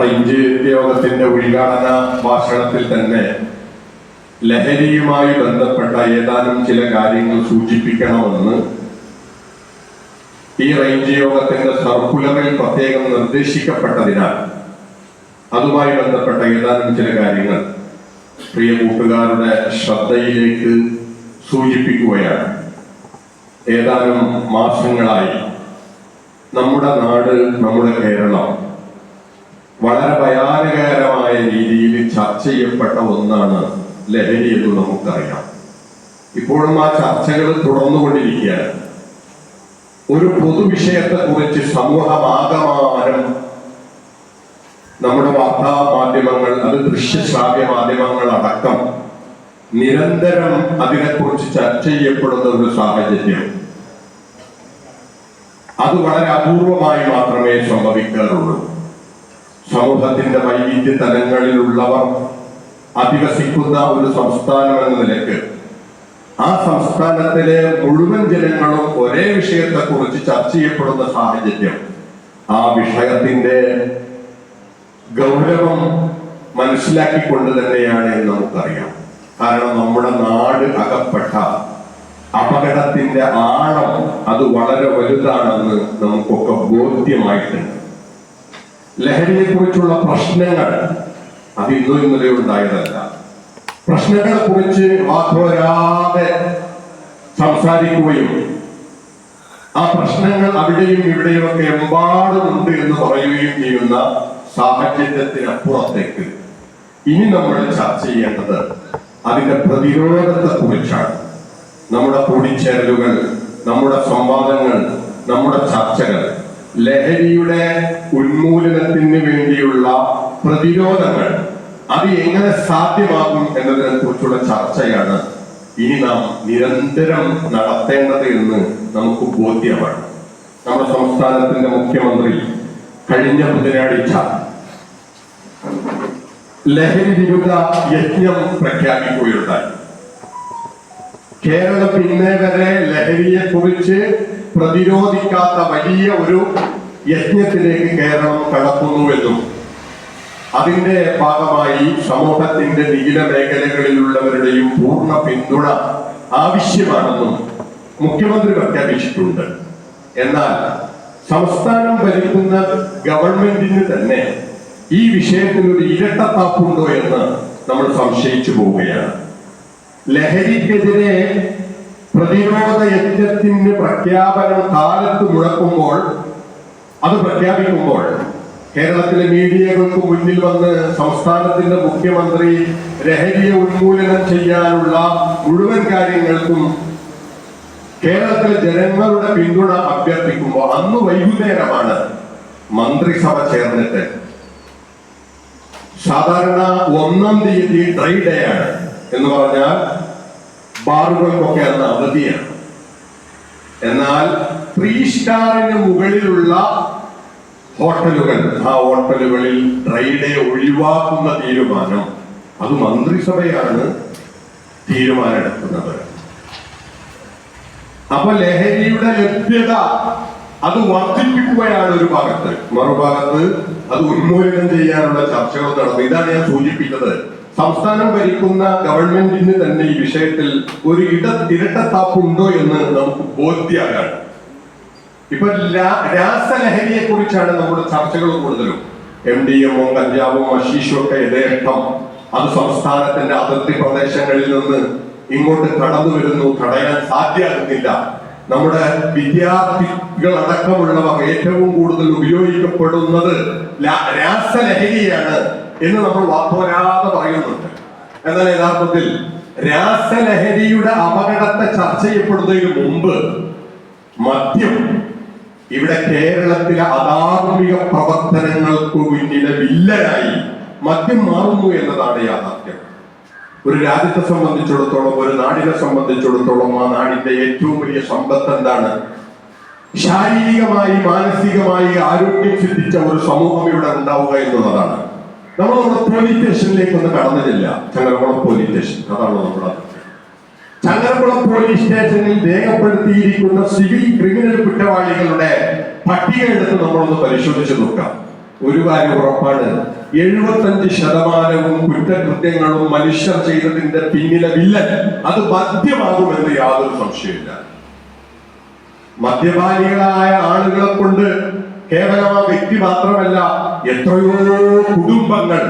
Range യോഗത്തിന്റെ ഉദ്ഘാടന ഭാഷണത്തിൽ തന്നെ ലഹരിയുമായി ബന്ധപ്പെട്ട ഏതാനും ചില കാര്യങ്ങൾ സൂചിപ്പിക്കണമെന്ന് ഈ റേഞ്ച് യോഗത്തിന്റെ സർക്കുലറിൽ പ്രത്യേകം നിർദ്ദേശിക്കപ്പെട്ടതിനാൽ അതുമായി ബന്ധപ്പെട്ട ഏതാനും ചില കാര്യങ്ങൾ പ്രിയ കൂട്ടുകാരുടെ ശ്രദ്ധയിലേക്ക് സൂചിപ്പിക്കുകയാണ്. ഏതാനും മാസങ്ങളായി നമ്മുടെ നാട് നമ്മുടെ കേരളം വളരെ ഭയാനകരമായ രീതിയിൽ ചർച്ച ചെയ്യപ്പെട്ട ഒന്നാണ് ലഹരി എന്ന് നമുക്കറിയാം. ഇപ്പോഴും ആ ചർച്ചകൾ തുടർന്നുകൊണ്ടിരിക്കുകയാണ്. ഒരു പൊതുവിഷയത്തെ കുറിച്ച് സമൂഹമാകമാനം നമ്മുടെ വാർത്താ മാധ്യമങ്ങൾ അത് ദൃശ്യശ്രാവ്യ മാധ്യമങ്ങൾ അടക്കം നിരന്തരം അതിനെക്കുറിച്ച് ചർച്ച ചെയ്യപ്പെടുന്ന ഒരു സാഹചര്യം. അത് വളരെ അപൂർവമായി മാത്രമേ സംഭവിക്കാറുള്ളൂ. സമൂഹത്തിന്റെ വൈവിധ്യ തലങ്ങളിലുള്ളവർ അധിവസിക്കുന്ന ഒരു സംസ്ഥാനം എന്ന നിലയ്ക്ക് ആ സംസ്ഥാനത്തിലെ മുഴുവൻ ജനങ്ങളും ഒരേ വിഷയത്തെ കുറിച്ച് ചർച്ച ചെയ്യപ്പെടുന്ന സാഹചര്യം ആ വിഷയത്തിന്റെ ഗൗരവം മനസ്സിലാക്കിക്കൊണ്ട് തന്നെയാണ് എന്ന് നമുക്കറിയാം. കാരണം നമ്മുടെ നാട് അകപ്പെട്ട അപകടത്തിന്റെ ആഴം അത് വളരെ വലുതാണെന്ന് നമുക്കൊക്കെ ബോധ്യമായിട്ടുണ്ട്. ലഹരിയെ കുറിച്ചുള്ള പ്രശ്നങ്ങൾ അത് ഇന്നും ഇന്നലെ ഉണ്ടായതല്ല. പ്രശ്നങ്ങളെ കുറിച്ച് വാക്കോരാതെ സംസാരിക്കുകയും ആ പ്രശ്നങ്ങൾ അവിടെയും ഇവിടെയും ഒക്കെ എമ്പാടുമുണ്ട് എന്ന് പറയുകയും ചെയ്യുന്ന സാഹചര്യത്തിനപ്പുറത്തേക്ക് ഇനി നമ്മൾ ചർച്ച ചെയ്യേണ്ടത് അതിന്റെ പ്രതിരോധത്തെ കുറിച്ചാണ് നമ്മുടെ കൂടിച്ചേരലുകൾ നമ്മുടെ സംവാദങ്ങൾ നമ്മുടെ ചർച്ചകൾ ലഹരിയുടെ ഉന്മൂലനത്തിന് വേണ്ടിയുള്ള പ്രതിരോധങ്ങൾ അത് എങ്ങനെ സാധ്യമാകും എന്നതിനെ കുറിച്ചുള്ള ചർച്ചയാണ് ഇനി നാം നിരന്തരം നടത്തേണ്ടത് എന്ന് നമുക്ക് ബോധ്യമാണ്. നമ്മുടെ സംസ്ഥാനത്തിന്റെ മുഖ്യമന്ത്രി കഴിഞ്ഞ ബുധനാഴ്ച ലഹരി വിരുദ്ധ യജ്ഞം പ്രഖ്യാപിക്കുകയുണ്ടായി. കേരളം ഇന്നേ വരെ ലഹരിയെ കുറിച്ച് പ്രതിരോധിക്കാത്ത വലിയ ഒരു യജ്ഞത്തിലേക്ക് കേരളം കടക്കുന്നുവെന്നും അതിന്റെ ഭാഗമായി സമൂഹത്തിന്റെ വിവിധ മേഖലകളിലുള്ളവരുടെയും പൂർണ പിന്തുണ ആവശ്യമാണെന്നും മുഖ്യമന്ത്രി പ്രഖ്യാപിച്ചിട്ടുണ്ട്. എന്നാൽ സംസ്ഥാനം ഭരിക്കുന്ന ഗവൺമെന്റിന് തന്നെ ഈ വിഷയത്തിൽ ഒരു ഇരട്ടത്താപ്പുണ്ടോ എന്ന് നമ്മൾ സംശയിച്ചു പോവുകയാണ്. ലഹരിക്കെതിരെ പ്രതിരോധ യജ്ഞത്തിന് പ്രഖ്യാപനം കാലത്ത് മുഴക്കുമ്പോൾ അത് പ്രഖ്യാപിക്കുമ്പോൾ കേരളത്തിലെ മീഡിയകൾക്ക് മുന്നിൽ വന്ന് സംസ്ഥാനത്തിന്റെ മുഖ്യമന്ത്രി ലഹരിയെ ഉന്മൂലനം ചെയ്യാനുള്ള മുഴുവൻ കാര്യങ്ങൾക്കും കേരളത്തിലെ ജനങ്ങളുടെ പിന്തുണ അഭ്യർത്ഥിക്കുമ്പോൾ അന്ന് വൈകുന്നേരമാണ് മന്ത്രിസഭ ചേർന്നിട്ട്. സാധാരണ ഒന്നാം തീയതി ഡ്രൈ ഡേ ആണ് എന്ന് പറഞ്ഞാൽ ബാറുകൾക്കൊക്കെ അന്ന് അവധിയാണ്. എന്നാൽ ത്രീ സ്റ്റാറിന് മുകളിലുള്ള ഹോട്ടലുകൾ. ആ ഹോട്ടലുകളിൽ ഡ്രൈ ഡേ ഒഴിവാക്കുന്ന തീരുമാനം. അത് മന്ത്രിസഭയാണ് തീരുമാനമെടുക്കുന്നത്. അപ്പൊ ലഹരിയുടെ ലഭ്യത അത് വർദ്ധിപ്പിക്കുകയാണ് ഒരു ഭാഗത്ത്. മറുഭാഗത്ത് അത് ഉന്മൂലനം ചെയ്യാനുള്ള ചർച്ചകൾ നടന്നു. ഇതാണ് ഞാൻ സൂചിപ്പിച്ചത് സംസ്ഥാനം ഭരിക്കുന്ന ഗവൺമെന്റിന് തന്നെ ഈ വിഷയത്തിൽ ഒരു ഇട ഇരട്ടത്താപ്പുണ്ടോ എന്ന് നമുക്ക് ബോധ്യമാണ് ഇപ്പൊ രാസലഹരിയെ കുറിച്ചാണ് നമ്മുടെ ചർച്ചകൾ കൂടുതലും. എം ഡി എമ്മോ കഞ്ചാവോ അശീഷോ ഒക്കെ യഥേഷ്ടം. അത് സംസ്ഥാനത്തിന്റെ അതിർത്തി പ്രദേശങ്ങളിൽ നിന്ന് ഇങ്ങോട്ട് കടന്നു വരുന്നു. തടയാൻ സാധ്യമാകുന്നില്ല നമ്മുടെ വിദ്യാർത്ഥികൾ അടക്കമുള്ളവർ ഏറ്റവും കൂടുതൽ ഉപയോഗിക്കപ്പെടുന്നത് രാസലഹരിയാണ് എന്ന് നമ്മൾ വാപ്പോരാതെ പറയുന്നുണ്ട്. എന്നാൽ യഥാർത്ഥത്തിൽ രാസലഹരിയുടെ അപകടത്തെ ചർച്ച ചെയ്യപ്പെടുന്നതിന് മുമ്പ് മദ്യം ഇവിടെ കേരളത്തിലെ അധാർമിക പ്രവർത്തനങ്ങൾക്ക് പിന്നിലെ വില്ലനായി മദ്യം മാറുന്നു എന്നതാണ് യാഥാർത്ഥ്യം. ഒരു രാജ്യത്തെ സംബന്ധിച്ചിടത്തോളം ഒരു നാടിനെ സംബന്ധിച്ചിടത്തോളം ആ നാടിന്റെ ഏറ്റവും വലിയ സമ്പത്ത് എന്താണ്? ശാരീരികമായി മാനസികമായി ആരോഗ്യം സിദ്ധിച്ച ഒരു സമൂഹം ഇവിടെ ഉണ്ടാവുക എന്നുള്ളതാണ്. നമ്മൾ നമ്മുടെ പോലീസ് സ്റ്റേഷനിലേക്ക് ഒന്ന് കടന്നിട്ടില്ല. ചങ്ങരകുളം പോലീസ് സ്റ്റേഷൻ അതാണ് നമ്മുടെ. ചങ്ങരകുളം പോലീസ് സ്റ്റേഷനിൽ രേഖപ്പെടുത്തിയിരിക്കുന്ന സിവിൽ ക്രിമിനൽ കുറ്റവാളികളുടെ പട്ടിക എടുത്ത് നമ്മളൊന്ന് പരിശോധിച്ച് നോക്കാം. ഒരു കാര്യം ഉറപ്പാണ് എഴുപത്തഞ്ച് ശതമാനവും കുറ്റകൃത്യങ്ങളും മനുഷ്യർ ചെയ്തതിന്റെ പിന്നിലെ വില്ലൻ അത് മദ്യമാകുമെന്ന് യാതൊരു സംശയമില്ല മദ്യപാനികളായ ആളുകളെ കൊണ്ട് കേവലം ആ വ്യക്തി മാത്രമല്ല എത്രയോ കുടുംബങ്ങൾ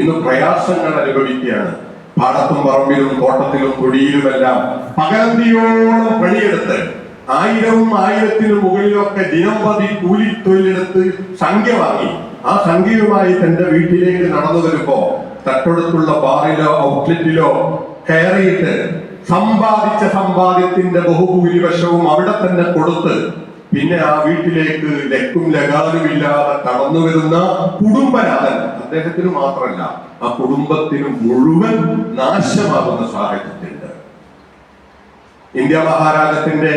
ഇന്ന് പ്രയാസങ്ങൾ അനുഭവിക്കുകയാണ്. പാടത്തും പറമ്പിലും തോട്ടത്തിലും കുഴിയിലുമെല്ലാം പകരന്തിയോളം പണിയെടുത്ത് ആയിരവും ആയിരത്തിനു മുകളിലൊക്കെ ദിനംപ്രതി കൂലി തൊഴിലെടുത്ത് സംഖ്യ വാങ്ങി. ആ സംഖ്യയുമായി തന്റെ വീട്ടിലേക്ക് നടന്നു വരുമ്പോ തട്ടടുത്തുള്ള ബാറിലോ ഔട്ട്ലെറ്റിലോ കയറിയിട്ട് സമ്പാദിച്ച സമ്പാദ്യത്തിന്റെ ബഹുഭൂരിപക്ഷവും അവിടെ തന്നെ കൊടുത്ത് പിന്നെ ആ വീട്ടിലേക്ക് ലക്കും ലഗാനുമില്ലാതെ കടന്നു വരുന്ന കുടുംബനാഥൻ അദ്ദേഹത്തിന് മാത്രമല്ല ആ കുടുംബത്തിന് മുഴുവൻ നാശമാകുന്ന സാഹചര്യത്തിലുണ്ട്. ഇന്ത്യ മഹാരാജത്തിന്റെ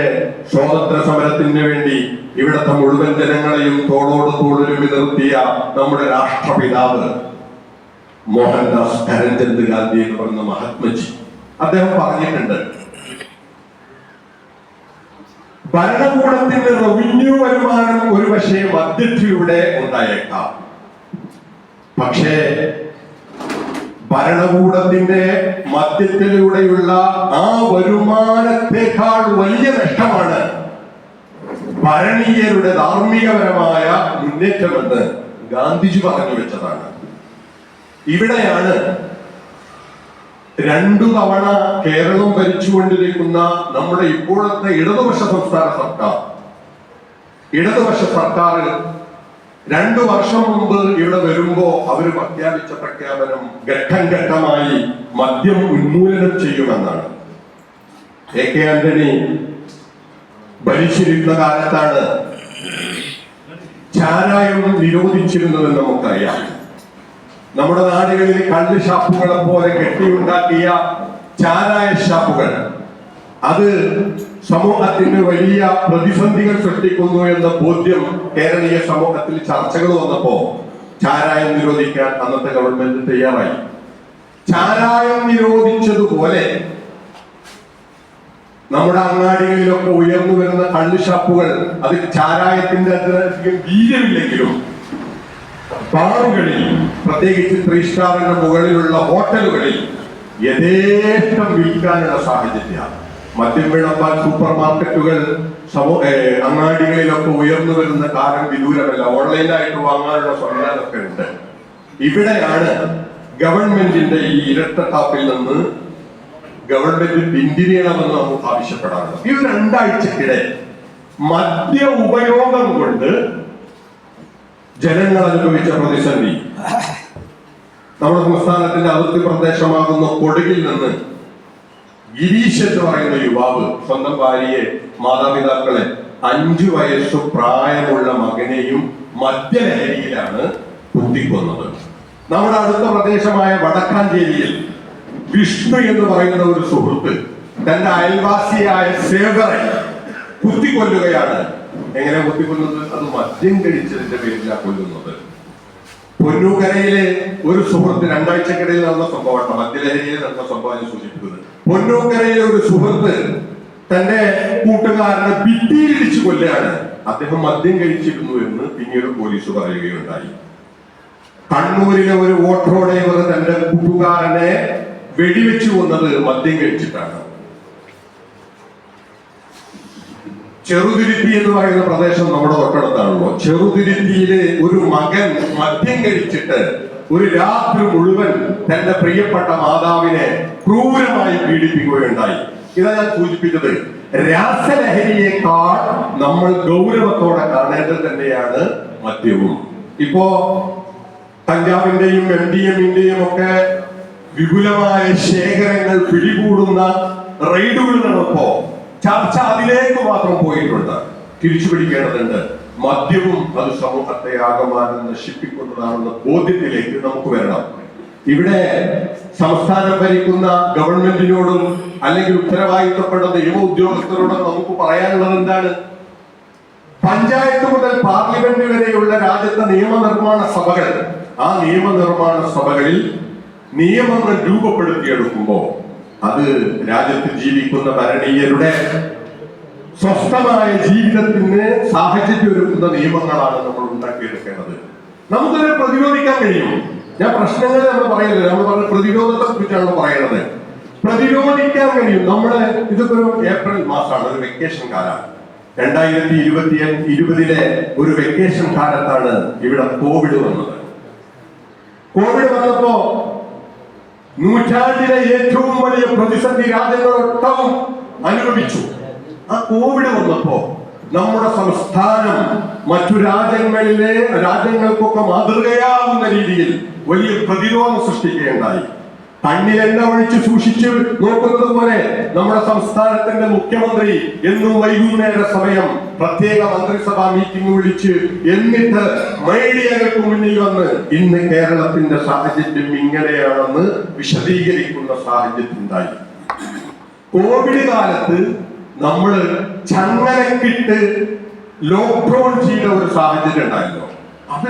സ്വാതന്ത്ര്യ സമരത്തിന് വേണ്ടി ഇവിടുത്തെ മുഴുവൻ ജനങ്ങളെയും തോളോട് തോളിലും നിർത്തിയ നമ്മുടെ രാഷ്ട്രപിതാവ് മോഹൻദാസ് കരംചന്ദ് ഗാന്ധി എന്ന് പറയുന്ന മഹാത്മജി. അദ്ദേഹം പറഞ്ഞിട്ടുണ്ട് ഭരണകൂടത്തിന്റെ റവന്യൂ വരുമാനം ഒരുപക്ഷെ മധ്യത്തിലൂടെ ഉണ്ടായേക്കാം. പക്ഷേ ഭരണകൂടത്തിന്റെ മദ്യത്തിലൂടെയുള്ള ആ വരുമാനത്തെക്കാൾ വലിയ നഷ്ടമാണ് ഭരണീയരുടെ ധാർമ്മികപരമായ മുന്നേറ്റമെന്ന് ഗാന്ധിജി പറഞ്ഞു വെച്ചതാണ്. ഇവിടെയാണ് രണ്ടു തവണ കേരളം ഭരിച്ചുകൊണ്ടിരിക്കുന്ന നമ്മുടെ ഇപ്പോഴത്തെ ഇടതുപക്ഷ സംസ്ഥാന സർക്കാർ. ഇടതുപക്ഷ സർക്കാർ രണ്ടു വർഷം മുമ്പ് ഇവിടെ വരുമ്പോ അവർ പ്രഖ്യാപിച്ച പ്രഖ്യാപനം ഘട്ടം ഘട്ടമായി മദ്യം ഉന്മൂലനം ചെയ്യുമെന്നാണ്. എ കെ ആന്റണി ഭരിച്ചിരുന്ന കാലത്താണ് ചാരായം നിരോധിച്ചിരുന്നതെന്ന് നമുക്കറിയാം. നമ്മുടെ നാടുകളിൽ കള്ള് ഷാപ്പുകളെ പോലെ കെട്ടിയുണ്ടാക്കിയ ചാരായ ഷാപ്പുകൾ. അത് സമൂഹത്തിന് വലിയ പ്രതിസന്ധികൾ സൃഷ്ടിക്കുന്നു എന്ന ബോധ്യം കേരളീയ സമൂഹത്തിൽ ചർച്ചകൾ വന്നപ്പോ ചാരായം നിരോധിക്കാൻ അന്നത്തെ ഗവൺമെന്റ് തയ്യാറായി. ചാരായം നിരോധിച്ചതുപോലെ നമ്മുടെ അങ്ങാടികളിലൊക്കെ ഉയർന്നു വരുന്ന കള്ളുഷാപ്പുകൾ അത് ചാരായത്തിന്റെ അത്രയധികം വീര്യമില്ലെങ്കിലും ബാറുകളിൽ പ്രത്യേകിച്ച് ത്രീ സ്റ്റാറിന്റെ മുകളിലുള്ള ഹോട്ടലുകളിൽ യഥേഷ്ടം വിൽക്കാനുള്ള സാഹചര്യമാണ്. മദ്യം വിളമ്പാൻ സൂപ്പർ മാർക്കറ്റുകൾ സമൂഹ അങ്ങാടികളിലൊക്കെ ഉയർന്നു വരുന്ന കാലം വിദൂരമല്ല. ഓൺലൈനായിട്ട് വാങ്ങാനുള്ള സംവിധാനമൊക്കെ ഉണ്ട്. ഇവിടെയാണ് ഗവൺമെന്റിന്റെ ഈ ഇരട്ടത്താപ്പിൽ നിന്ന് ഗവൺമെന്റ് പിന്തിരിയണമെന്ന് നമുക്ക് ആവശ്യപ്പെടാറുണ്ട് ഈ രണ്ടാഴ്ചക്കിടെ മദ്യ ഉപയോഗം കൊണ്ട് ജനങ്ങൾ അനുഭവിച്ച പ്രതിസന്ധി. നമ്മുടെ സംസ്ഥാനത്തിന്റെ അതിർത്തി പ്രദേശമാകുന്ന കൊടുകിൽ നിന്ന് ഗിരീഷ് എന്ന് പറയുന്ന യുവാവ് സ്വന്തം ഭാര്യയെ മാതാപിതാക്കളെ അഞ്ചു വയസ്സു പ്രായമുള്ള മകനെയും മദ്യലഹരിയിലാണ് കുത്തിക്കൊന്നത് നമ്മുടെ അടുത്ത പ്രദേശമായ വടക്കാഞ്ചേരിയിൽ വിഷ്ണു എന്ന് പറയുന്ന ഒരു സുഹൃത്ത് തന്റെ അയൽവാസിയായ സേവറെ കുത്തിക്കൊല്ലുകയാണ്. എങ്ങനെ കുത്തിക്കൊല്ലുന്നത് അത് മദ്യം കഴിച്ചതിന്റെ പേരിലാണ് കൊല്ലുന്നത്. പൊന്നൂക്കരയിലെ ഒരു സുഹൃത്ത് രണ്ടാഴ്ചക്കിടയിൽ നടന്ന സംഭവമാണ്. മദ്യലഹരിയിൽ നടന്ന സംഭവം സൂചിപ്പിക്കുന്നത് പൊന്നൂക്കരയിലെ ഒരു സുഹൃത്ത് തന്റെ കൂട്ടുകാരനെ ഭിത്തിയിലിടിച്ചു കൊല്ലുകയാണ്. അദ്ദേഹം മദ്യം കഴിച്ചിരുന്നു എന്ന് പിന്നീട് പോലീസ് പറയുകയുണ്ടായി. കണ്ണൂരിലെ ഒരു ഓട്ടോ ഡ്രൈവർ തന്റെ കൂട്ടുകാരനെ വെടിവെച്ചു കൊന്നത് മദ്യം കഴിച്ചിട്ടാണ്. ചെറുതിരുത്തി എന്ന് പറയുന്ന പ്രദേശം നമ്മുടെ തൊട്ടടുത്താണല്ലോ. ചെറുതിരുത്തിയിലെ ഒരു മകൻ മദ്യം കഴിച്ചിട്ട് ഒരു രാത്രി മുഴുവൻ തന്റെ പ്രിയപ്പെട്ട മാതാവിനെ ക്രൂരമായി പീഡിപ്പിക്കുകയുണ്ടായി. ഇതാ ഞാൻ സൂചിപ്പിച്ചത്. രാസലഹരിയേക്കാൾ നമ്മൾ ഗൗരവത്തോടെ കാണേണ്ടത് തന്നെയാണ് മദ്യവും. ഇപ്പോ പഞ്ചാബിന്റെയും എം ഡി എമ്മിന്റെയും ഒക്കെ വിപുലമായ ശേഖരങ്ങൾ പിടികൂടുന്ന റെയ്ഡുകൾ നടന്നപ്പോ ചർച്ച അതിലേക്ക് മാത്രം പോയിട്ടുണ്ട്. തിരിച്ചു പിടിക്കേണ്ടതുണ്ട്. മദ്യവും അത് സമൂഹത്തെ ആകമാനം നശിപ്പിക്കുന്നതാണെന്ന ബോധ്യത്തിലേക്ക് നമുക്ക് വരണം. ഇവിടെ സംസ്ഥാനം ഭരിക്കുന്ന ഗവൺമെന്റിനോടും അല്ലെങ്കിൽ ഉത്തരവാദിത്തപ്പെട്ട നിയമ ഉദ്യോഗസ്ഥരോടും നമുക്ക് പറയാനുള്ളത് എന്താണ്? പഞ്ചായത്ത് മുതൽ പാർലമെന്റ് വരെയുള്ള രാജ്യത്തെ നിയമനിർമ്മാണ സഭകൾ ആ നിയമനിർമ്മാണ സഭകളിൽ നിയമങ്ങൾ രൂപപ്പെടുത്തിയെടുക്കുമ്പോൾ അത് രാജ്യത്ത് ജീവിക്കുന്ന ഭരണീയരുടെ സ്വസ്ഥമായ ജീവിതത്തിന് സാഹചര്യം ഒരുക്കുന്ന നിയമങ്ങളാണ് നമ്മൾ ഉണ്ടാക്കിയെടുക്കേണ്ടത്. നമുക്കതിനെ പ്രതിരോധിക്കാൻ കഴിയും ഞാൻ പ്രശ്നങ്ങളെ നമ്മൾ പറയുന്നത് നമ്മൾ പറഞ്ഞ പ്രതിരോധത്തെ കുറിച്ചാണ് പറയുന്നത് പ്രതിരോധിക്കാൻ കഴിയും. നമ്മൾ ഇതൊക്കെ ഒരു ഏപ്രിൽ മാസമാണ്. ഒരു വെക്കേഷൻ കാലാണ് രണ്ടായിരത്തി ഇരുപത്തി ഇരുപതിലെ ഒരു വെക്കേഷൻ കാലത്താണ് ഇവിടെ കോവിഡ് വന്നത്. കോവിഡ് വന്നപ്പോ നൂറ്റാണ്ടിലെ ഏറ്റവും വലിയ പ്രതിസന്ധി രാജ്യങ്ങളൊട്ടം അനുഭവിച്ചു. ആ കോവിഡ് വന്നപ്പോ നമ്മുടെ സംസ്ഥാനം മറ്റു രാജ്യങ്ങളിലെ രാജ്യങ്ങൾക്കൊക്കെ മാതൃകയാവുന്ന രീതിയിൽ വലിയ പ്രതിരോധം സൃഷ്ടിക്കുകയുണ്ടായി. കണ്ണിൽ എണ്ണ ഒഴിച്ച് സൂക്ഷിച്ച് നോക്കുന്നത് പോലെ നമ്മുടെ സംസ്ഥാനത്തിന്റെ മുഖ്യമന്ത്രി എന്നും വൈകുന്നേര സമയം പ്രത്യേക മന്ത്രിസഭാ മീറ്റിംഗ് വിളിച്ച് എന്നിട്ട് മീഡിയകൾക്ക് മുന്നിൽ വന്ന് ഇന്ന് കേരളത്തിന്റെ സാഹചര്യം ഇങ്ങനെയാണെന്ന് വിശദീകരിക്കുന്ന സാഹചര്യം ഉണ്ടായി. കോവിഡ് കാലത്ത് നമ്മൾ ചങ്ങലക്കിട്ട് ലോക്ക്ഡൌൺ ചെയ്ത ഒരു സാഹചര്യം ഉണ്ടായിരുന്നു അത്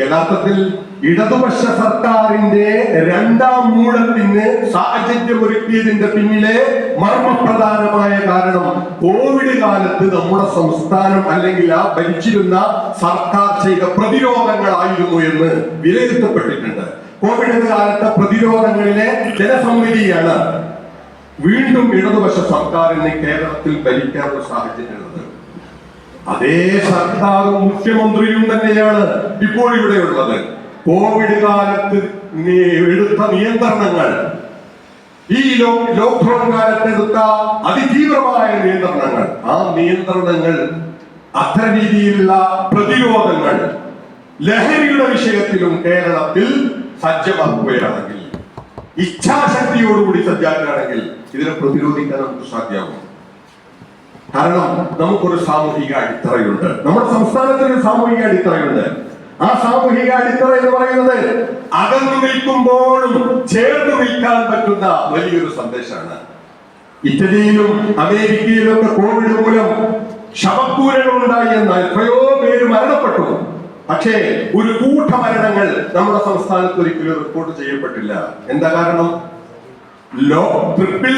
യഥാർത്ഥത്തിൽ ഇടതുപക്ഷ സർക്കാരിന്റെ രണ്ടാം മൂലത്തിന് സാഹചര്യം ഒരുക്കിയതിന്റെ പിന്നിലെ മർമ്മപ്രധാനമായ കാരണം കോവിഡ് കാലത്ത് നമ്മുടെ സംസ്ഥാനം അല്ലെങ്കിൽ ആ ഭരിച്ചിരുന്ന സർക്കാർ ചെയ്ത പ്രതിരോധങ്ങളായിരുന്നു എന്ന് വിലയിരുത്തപ്പെട്ടിട്ടുണ്ട്. കോവിഡ് കാലത്തെ പ്രതിരോധങ്ങളിലെ ജനസമിതിയാണ് വീണ്ടും ഇടതുപക്ഷ സർക്കാരിനെ കേരളത്തിൽ ഭരിക്കാനുള്ള സാഹചര്യമുള്ളത്. അതേ സർക്കാരും മുഖ്യമന്ത്രിയും തന്നെയാണ് ഇപ്പോൾ കോവിഡ് കാലത്ത് എടുത്ത നിയന്ത്രണങ്ങൾ. ഈ ലോക്ക്ഡൌൺ കാലത്ത് എടുത്ത അതിതീവ്രമായ നിയന്ത്രണങ്ങൾ. ആ നിയന്ത്രണങ്ങൾ അത്തരം രീതിയിലുള്ള പ്രതിരോധങ്ങൾ ലഹരിയുടെ വിഷയത്തിലും കേരളത്തിൽ സജ്ജമാക്കുകയാണെങ്കിൽ ഇച്ഛാശക്തിയോടുകൂടി സജ്ജാക്കുകയാണെങ്കിൽ ഇതിനെ പ്രതിരോധിക്കാൻ നമുക്ക് സാധ്യമാകും. കാരണം നമുക്കൊരു സാമൂഹിക അടിത്തറയുണ്ട്. നമ്മുടെ സംസ്ഥാനത്തിന് സാമൂഹിക അടിത്തറയുണ്ട്. ആ സാമൂഹിക അടിത്തറ എന്ന് പറയുന്നത് അകന്നു നിൽക്കുമ്പോഴും ചേർന്ന് നിൽക്കാൻ പറ്റുന്ന വലിയൊരു സന്ദേശമാണ്. ഇറ്റലിയിലും അമേരിക്കയിലും ഒക്കെ കോവിഡ് മൂലം ശവക്കൂരകൾ ഉണ്ടായി എന്നാൽ എത്രയോ പേര് മരണപ്പെട്ടു. പക്ഷേ ഒരു കൂട്ട മരണങ്ങൾ നമ്മുടെ സംസ്ഥാനത്ത് ഒരിക്കലും റിപ്പോർട്ട് ചെയ്യപ്പെട്ടില്ല. എന്താ കാരണം? ട്രിപ്പിൾ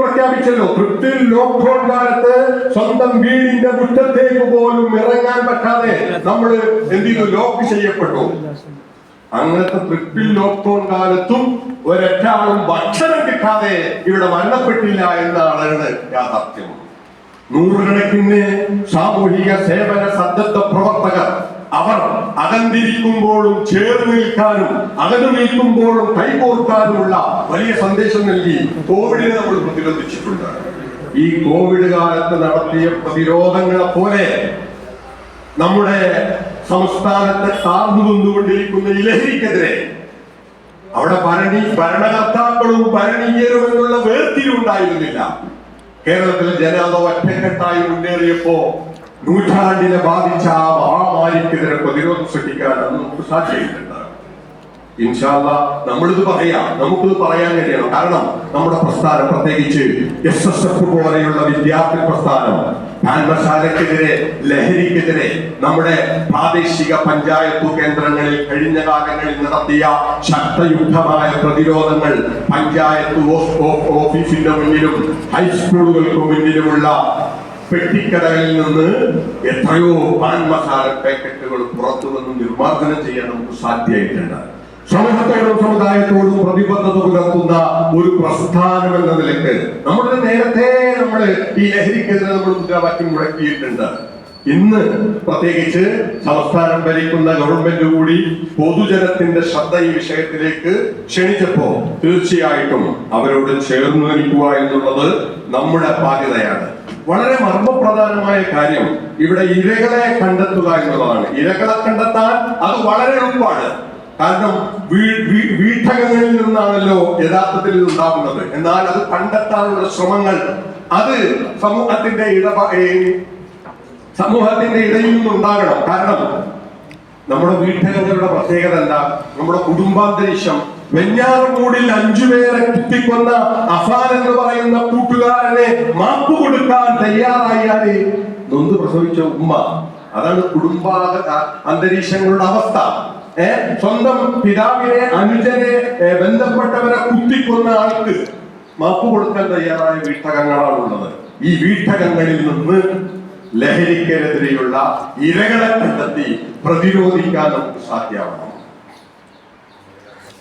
പ്രഖ്യാപിച്ചല്ലോ. ട്രിപ്പിൾ ലോക്ക്ഡൌൺ കാലത്ത് സ്വന്തം വീടിന്റെ മുറ്റത്തേക്ക് പോലും ഇറങ്ങാൻ പറ്റാതെ നമ്മൾ എന്ത് ചെയ്തു? ലോക്ക് ചെയ്യപ്പെട്ടു. അങ്ങനത്തെ ട്രിപ്പിൾ ലോക്ക്ഡൌൺ കാലത്തും ഒരൊറ്റാളും ഭക്ഷണം കിട്ടാതെ ഇവിടെ മരണപ്പെട്ടില്ല എന്നാണ് യാഥാർത്ഥ്യം. നൂറുകണക്കിന് സാമൂഹിക സേവന സന്നദ്ധ പ്രവർത്തകർ അവർ അകന്നിരിക്കുമ്പോഴും ചേർന്ന് നിൽക്കാനും അകന്നു നിൽക്കുമ്പോഴും കൈകോർക്കാനുമുള്ള വലിയ സന്ദേശം നൽകി കോവിഡിനെ നമ്മൾ പ്രതിരോധിച്ചിട്ടുണ്ട്. ഈ കോവിഡ് കാലത്ത് നടത്തിയ പ്രതിരോധങ്ങളെ പോലെ നമ്മുടെ സംസ്ഥാനത്തെ താർന്നു നിന്നുകൊണ്ടിരിക്കുന്ന ഈ ലഹരിക്കെതിരെ അവിടെ ഭരണി ഭരണകർത്താക്കളും ഭരണീയരും എന്നുള്ള വേർതിരിവുണ്ടായിരുന്നില്ല. കേരളത്തിൽ ജനത ഒറ്റക്കെട്ടായി മുന്നേറിയപ്പോ നൂറ്റാണ്ടിനെ ബാധിച്ച ആ മഹാമാരിക്കെതിരെ പ്രതിരോധം സൃഷ്ടിക്കാൻ നമുക്ക് സാധ്യതയുണ്ട് ഇൻഷാല്ല നമ്മളിത് പറയാം. നമുക്കിത് പറയാൻ കഴിയണം. കാരണം നമ്മുടെ പ്രസ്ഥാനം പ്രത്യേകിച്ച് എസ് എസ് എഫ് പോലെയുള്ള വിദ്യാർത്ഥി പ്രസ്ഥാനം പാൻമശാലക്കെതിരെ ലഹരിക്കെതിരെ നമ്മുടെ പ്രാദേശിക പഞ്ചായത്ത് കേന്ദ്രങ്ങളിൽ കഴിഞ്ഞ കാലങ്ങളിൽ നടത്തിയ ശക്തയുദ്ധമായ പ്രതിരോധങ്ങൾ പഞ്ചായത്ത് ഓഫീസിന്റെ മുന്നിലും ഹൈസ്കൂളുകൾക്ക് മുന്നിലുമുള്ള പെട്ടിക്കടകളിൽ നിന്ന് എത്രയോ പാൻ മസാല പാക്കറ്റുകൾ പുറത്തു വന്ന് നിർമ്മാർജനം ചെയ്യാൻ നമുക്ക് സാധ്യമായിട്ടുണ്ട്. സമൂഹത്തോടും സമുദായത്തോടും പ്രതിബദ്ധത പുലർത്തുന്ന ഒരു പ്രസ്ഥാനം എന്ന നിലയ്ക്ക് നമ്മൾ നേരത്തെ നമ്മൾ ഈ ലഹരിക്കെതിരെ നമ്മൾ മുദ്രാവാക്യം മുഴക്കിയിട്ടുണ്ട്. ഇന്ന് പ്രത്യേകിച്ച് സംസ്ഥാനം ഭരിക്കുന്ന ഗവൺമെന്റ് കൂടി പൊതുജനത്തിന്റെ ശ്രദ്ധ ഈ വിഷയത്തിലേക്ക് ക്ഷണിച്ചപ്പോ തീർച്ചയായിട്ടും അവരോട് ചേർന്ന് നിൽക്കുക എന്നുള്ളത് നമ്മുടെ ബാധ്യതയാണ്. വളരെ മർമ്മപ്രധാനമായ കാര്യം ഇവിടെ ഇരകളെ കണ്ടെത്തുക എന്നുള്ളതാണ്. ഇരകളെ കണ്ടെത്താൻ അത് വളരെ എളുപ്പമാണ്. കാരണം വീട്ടകങ്ങളിൽ നിന്നാണല്ലോ യഥാർത്ഥത്തിൽ ഇത് ഉണ്ടാകുന്നത്. എന്നാൽ അത് കണ്ടെത്താനുള്ള ശ്രമങ്ങൾ അത് സമൂഹത്തിന്റെ ഇടപ സമൂഹത്തിന്റെ ഇടയിൽ നിന്നുണ്ടാകണം. കാരണം നമ്മുടെ വീട്ടകങ്ങളുടെ പ്രത്യേകത എന്താ? നമ്മുടെ കുടുംബാന്തരീക്ഷം വെഞ്ഞാറമൂടിൽ അഞ്ചുപേരെ കുത്തിക്കൊന്ന അഫാൻ എന്ന് പറയുന്ന കൂട്ടുകാരനെ മാപ്പ് കൊടുക്കാൻ തയ്യാറായാൽ നൊന്ത് പ്രസവിച്ച ഉമ്മ. അതാണ് കുടുംബ അന്തരീക്ഷങ്ങളുടെ അവസ്ഥ. സ്വന്തം പിതാവിനെ അനുജനെ ബന്ധപ്പെട്ടവരെ കുത്തിക്കൊന്ന ആൾക്ക് മാപ്പ് കൊടുക്കാൻ തയ്യാറായ വീട്ടകങ്ങളാണുള്ളത് ഈ വീട്ടകങ്ങളിൽ നിന്ന് ലഹരിക്കെതിരെയുള്ള ഇരകളെ കണ്ടെത്തി പ്രതിരോധിക്കാൻ നമുക്ക് സാധ്യമാവണം.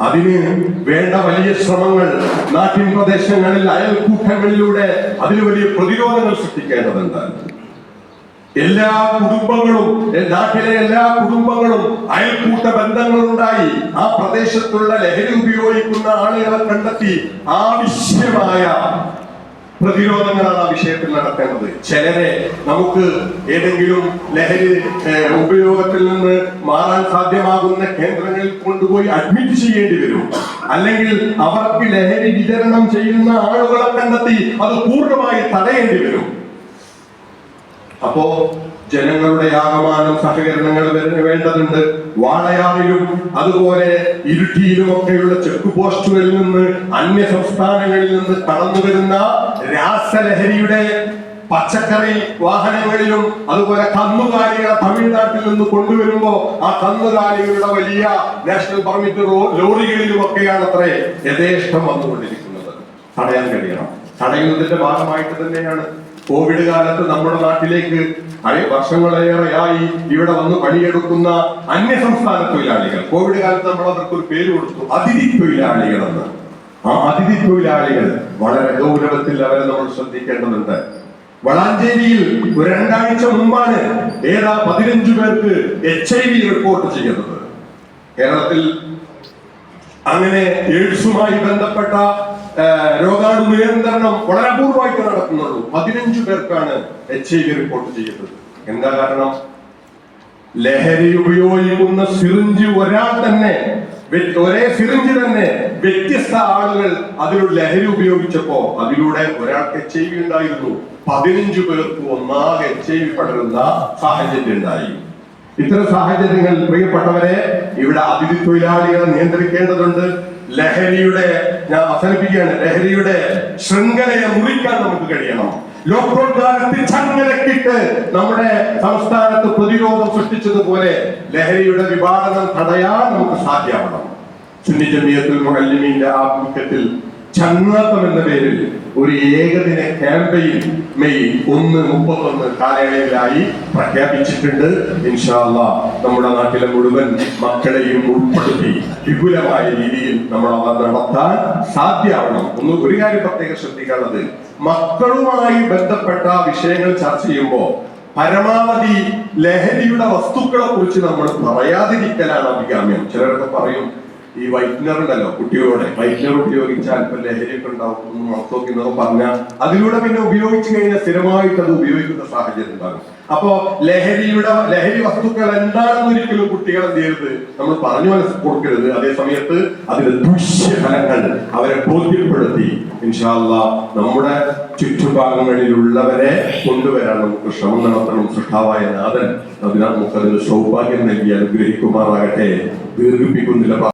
അതിന് വേണ്ട വലിയ ശ്രമങ്ങൾ നാട്ടിൻ പ്രദേശങ്ങളിൽ അയൽക്കൂട്ടങ്ങളിലൂടെ അതിന് വലിയ പ്രതിരോധങ്ങൾ സൃഷ്ടിക്കേണ്ടതുണ്ട്. എല്ലാ കുടുംബങ്ങളും നാട്ടിലെ എല്ലാ കുടുംബങ്ങളും അയൽക്കൂട്ട ബന്ധങ്ങളുണ്ടായി ആ പ്രദേശത്തുള്ള ലഹരി ഉപയോഗിക്കുന്ന ആളുകളെ കണ്ടെത്തി ആവശ്യമായ പ്രതിരോധങ്ങളാണ് ആ വിഷയത്തിൽ നടത്തേണ്ടത്. ചിലരെ നമുക്ക് ഏതെങ്കിലും ലഹരി ഉപയോഗത്തിൽ നിന്ന് മാറാൻ സാധ്യമാകുന്ന കേന്ദ്രങ്ങളിൽ കൊണ്ടുപോയി അഡ്മിറ്റ് ചെയ്യേണ്ടി വരും. അല്ലെങ്കിൽ അവർക്ക് ലഹരി വിതരണം ചെയ്യുന്ന ആളുകളെ കണ്ടെത്തി അത് പൂർണമായി തടയേണ്ടി വരും. അപ്പോ ജനങ്ങളുടെ ആഹ്വാനം സഹകരണങ്ങൾ വേണ്ടതുണ്ട്. വാളയാറിലും അതുപോലെ ഇരുട്ടിയിലും ഒക്കെയുള്ള ചെക്ക് പോസ്റ്റുകളിൽ നിന്ന് അന്യ സംസ്ഥാനങ്ങളിൽ നിന്ന് കടന്നു വരുന്ന രാസലഹരിയുടെ പച്ചക്കറി വാഹനങ്ങളിലും അതുപോലെ കന്നുകാലികളെ തമിഴ്നാട്ടിൽ നിന്ന് കൊണ്ടുവരുമ്പോ ആ കന്നുകാലികളുടെ വലിയ നാഷണൽ പെർമിറ്റ് ലോറികളിലും ഒക്കെയാണ് അത്രേ യഥേഷ്ടം വന്നുകൊണ്ടിരിക്കുന്നത്. തടയാൻ കഴിയണം. തടയുന്നതിന്റെ ഭാഗമായിട്ട് തന്നെയാണ് കോവിഡ് കാലത്ത് നമ്മുടെ നാട്ടിലേക്ക് അയ- വർഷങ്ങളേറെയായി ഇവിടെ വന്ന് പണിയെടുക്കുന്ന അന്യ സംസ്ഥാന തൊഴിലാളികൾ കോവിഡ് കാലത്ത് നമ്മൾ അവർക്ക് ഒരു പേര് കൊടുത്തു. അതിഥി തൊഴിലാളികൾ എന്ന് ആ അതിഥി തൊഴിലാളികൾ വളരെ ഗൗരവത്തിൽ അവരെ നമ്മൾ ശ്രദ്ധിക്കേണ്ടതുണ്ട്. വളാഞ്ചേരിയിൽ ഒരു രണ്ടാഴ്ച മുമ്പാണ് ഏതാ പതിനഞ്ചു പേർക്ക് എച്ച് ഐ വി റിപ്പോർട്ട് ചെയ്യുന്നത്. കേരളത്തിൽ അങ്ങനെ എയ്ഡ്സുമായി ബന്ധപ്പെട്ട ആ, രോഗാണു നിയന്ത്രണം വളരെ അപൂർവമായിട്ട് നടക്കുന്നുള്ളൂ. പതിനഞ്ചു പേർക്കാണ് എച്ച് ഐ വി റിപ്പോർട്ട് ചെയ്യുന്നത് എന്താ കാരണം? ലഹരി ഉപയോഗിക്കുന്ന സിറിഞ്ച് ഒരാൾ തന്നെ ഒരേ സിറിഞ്ച് തന്നെ വ്യത്യസ്ത ആളുകൾ അതിലൂടെ ലഹരി ഉപയോഗിച്ചപ്പോ അതിലൂടെ ഒരാൾക്ക് എച്ച് ഐ വി ഉണ്ടായിരുന്നു. പതിനഞ്ചു പേർക്ക് ഒന്നാകെ എച്ച് ഐ വി പടരുന്ന സാഹചര്യം ഉണ്ടായി. ഇത്തരം സാഹചര്യങ്ങൾ പ്രിയപ്പെട്ടവരെ ഇവിടെ അതിഥി തൊഴിലാളികളെ നിയന്ത്രിക്കേണ്ടതുണ്ട്. ലഹരിയുടെ ഞാൻ അവസാനിപ്പിക്കുകയാണ് ലഹരിയുടെ ശൃംഖലയെ മുറിക്കാൻ നമുക്ക് കഴിയണം. ലോക്ക്ഡൌൺ കാലത്ത് ചങ്ങലക്കിട്ട് നമ്മുടെ സംസ്ഥാനത്ത് പ്രതിരോധം സൃഷ്ടിച്ചതുപോലെ ലഹരിയുടെ വിഭാഗം തടയാൻ നമുക്ക് സാധ്യമാണ് സുന്നി ജമിയത്തുൽ ആഭിമുഖ്യത്തിൽ ചങ്ങാത്തം എന്ന പേരിൽ ഒരു ഏകദിന ക്യാമ്പയിൻ മെയ് ഒന്ന് മുപ്പത്തൊന്ന് കാലയളവിലായി പ്രഖ്യാപിച്ചിട്ടുണ്ട്. ഇൻഷാല്ല നമ്മുടെ നാട്ടിലെ മുഴുവൻ മക്കളെയും ഉൾപ്പെടുത്തി വിപുലമായ രീതിയിൽ നമ്മൾ അവ നടത്താൻ സാധ്യമാവണം ഒന്ന് ഒരു കാര്യം പ്രത്യേകം ശ്രദ്ധിക്കാനുള്ളത്. മക്കളുമായി ബന്ധപ്പെട്ട വിഷയങ്ങൾ ചർച്ച ചെയ്യുമ്പോൾ പരമാവധി ലഹരിയുടെ വസ്തുക്കളെ കുറിച്ച് നമ്മൾ പറയാതിരിക്കലാണ് അഭികാമ്യം. ചിലരൊക്കെ പറയും ഈ വൈറ്റ്നർ ഉണ്ടല്ലോ കുട്ടിയോടെ. വൈറ്റ്നർ ഉപയോഗിച്ചാൽ ഇപ്പൊ ലഹരിയൊക്കെ ഉണ്ടാവും മൊത്തമൊക്കെ എന്നൊക്കെ പറഞ്ഞാൽ അതിലൂടെ പിന്നെ ഉപയോഗിച്ചു കഴിഞ്ഞാൽ സ്ഥിരമായിട്ട് അത് ഉപയോഗിക്കുന്ന സാഹചര്യം ഉണ്ടാകും. അപ്പോ ലഹരിയുടെ ലഹരി വസ്തുക്കൾ എന്താണെന്ന് ഒരിക്കലും കുട്ടികൾ എന്ത് ചെയ്യരുത്? നമ്മൾ പറഞ്ഞു മനസ്സിൽ കൊടുക്കരുത്. അതേ സമയത്ത് അതിന്റെ ദുഷ്യഫലങ്ങൾ അവരെ ബോധ്യപ്പെടുത്തി. ഇൻഷാല്ല നമ്മുടെ ചുറ്റുഭാഗങ്ങളിലുള്ളവരെ കൊണ്ടുവരാൻ നമുക്ക് ശ്രമം നടത്തണം. സൃഷ്ടാവായ നാഥൻ അതിനാൽ നമുക്കതിന് സൗഭാഗ്യം നൽകി അനുഗ്രഹിക്കുമാറാകട്ടെ. ദീർഘിപ്പിക്കുന്നില്ല